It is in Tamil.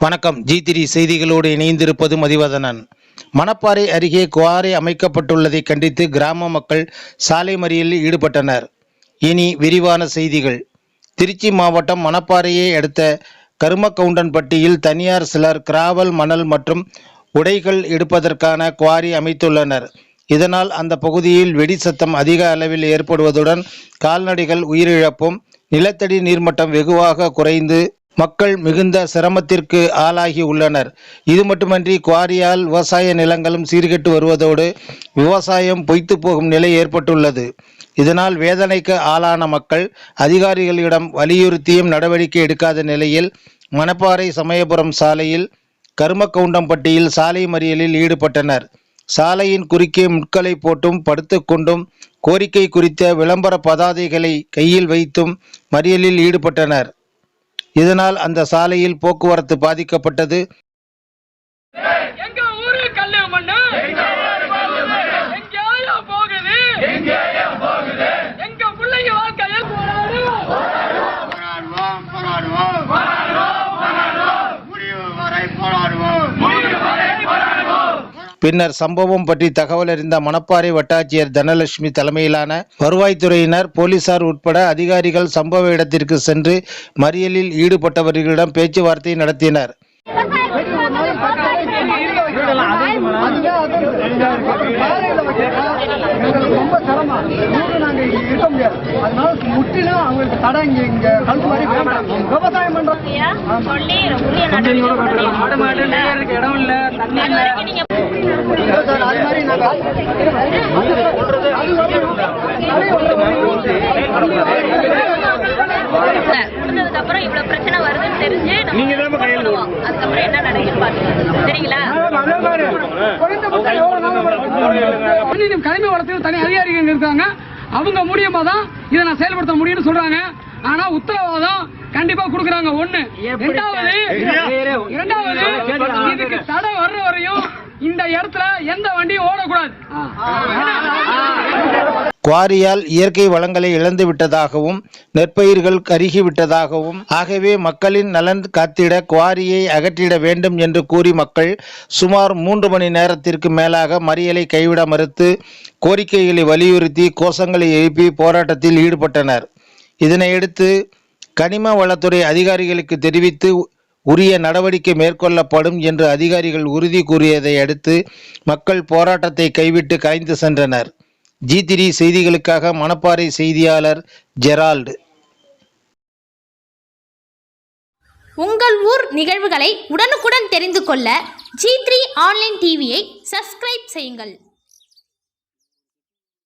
வணக்கம். ஜி திரி செய்திகளோடு இணைந்திருப்பது மதிவதனன். மணப்பாறை அருகே குவாரி அமைக்கப்பட்டுள்ளதை கண்டித்து கிராம மக்கள் சாலை மறியலில் ஈடுபட்டனர். இனி விரிவான செய்திகள். திருச்சி மாவட்டம் மணப்பாறையை அடுத்த கருமக்கவுண்டன்பட்டியில் தனியார் சிலர் கிராவல் மணல் மற்றும் உடைகள் எடுப்பதற்கான குவாரி அமைத்துள்ளனர். இதனால் அந்த பகுதியில் வெடி சத்தம் அதிக அளவில் ஏற்படுவதுடன் கால்நடைகள் உயிரிழப்பும் நிலத்தடி நீர்மட்டம் வெகுவாக குறைந்து மக்கள் மிகுந்த சிரமத்திற்கு ஆளாகி உள்ளனர். இது மட்டுமன்றி குவாரியால் விவசாய நிலங்களும் சீர்கெட்டு வருவதோடு விவசாயம் பொய்த்து போகும் நிலை ஏற்பட்டுள்ளது. இதனால் வேதனைக்கு ஆளான மக்கள் அதிகாரிகளிடம் வலியுறுத்தியும் நடவடிக்கை எடுக்காத நிலையில் மணப்பாறை சமயபுரம் சாலையில் கருமக்கவுண்டம்பட்டியில் சாலை மறியலில் ஈடுபட்டனர். சாலையின் குறுக்கே முட்களை போட்டும் படுத்துக்கொண்டும் கோரிக்கை குறித்த விளம்பர பதாதைகளை கையில் வைத்தும் மறியலில் ஈடுபட்டனர். இதனால் அந்த சாலையில் போக்குவரத்து பாதிக்கப்பட்டது. பின்னர் சம்பவம் பற்றி தகவல் அறிந்த மணப்பாறை வட்டாட்சியர் தனலட்சுமி தலைமையிலான வருவாய்த்துறையினர் போலீசார் உட்பட அதிகாரிகள் சம்பவ இடத்திற்கு சென்று மறியலில் ஈடுபட்டவர்களிடம் பேச்சுவார்த்தை நடத்தினர். ரொம்ப சிரமம் ஊரு நாங்க இங்க இருக்க முடியாது அதனால முற்றிலும் அவங்களுக்கு தடை இங்க இங்க கழுத்து மாதிரி வேண்டாம் விவசாயம் பண்றோம் இடம் இல்ல. தண்ணி இல்ல. கொடுத்ததுக்கு அப்புறம் இவ்வளவு பிரச்சனை வருதுன்னு தெரிஞ்சு நம்ம பண்ணுவோம். அதுக்கப்புறம் என்ன நடக்குன்னு பாத்துக்கலாம் சரிங்களா கனிம வளத்தில் தனி அதிகாரிகள் இருக்காங்க அவங்க மூலியமா தான் இதை நான் செயல்படுத்த முடியும்னு சொல்றாங்க ஆனா உத்தரவாதம் கண்டிப்பா கொடுக்கறாங்க ஒண்ணு இரண்டாவது இரண்டாவது இதுக்கு தடை வர்ற வரையும் இந்த இடத்துல எந்த வண்டியும் ஓடக்கூடாது. குவாரியால் இயற்கை வளங்களை இழந்து விட்டதாகவும் நெற்பயிர்கள் கருகி விட்டதாகவும் ஆகவே மக்களின் நலன் காத்திட குவாரியை அகற்றிட வேண்டும் என்று கூறி மக்கள் சுமார் மூன்று மணி நேரத்திற்கு மேலாக மறியலை கைவிட மறுத்து கோரிக்கைகளை வலியுறுத்தி கோஷங்களை எழுப்பி போராட்டத்தில் ஈடுபட்டனர். இதனையடுத்து கனிம வளத்துறை அதிகாரிகளுக்கு தெரிவித்து உரிய நடவடிக்கை மேற்கொள்ளப்படும் என்று அதிகாரிகள் உறுதி கூறியதை அடுத்து மக்கள் போராட்டத்தை கைவிட்டு காய்ந்து சென்றனர். ஜி த்ரீ செய்திகளுக்காக மணப்பாறை செய்தியாளர் ஜெரால்டு. உங்கள் ஊர் நிகழ்வுகளை உடனுக்குடன் தெரிந்து கொள்ள ஜி த்ரீ ஆன்லைன் டிவியை சப்ஸ்கிரைப் செய்யுங்கள்.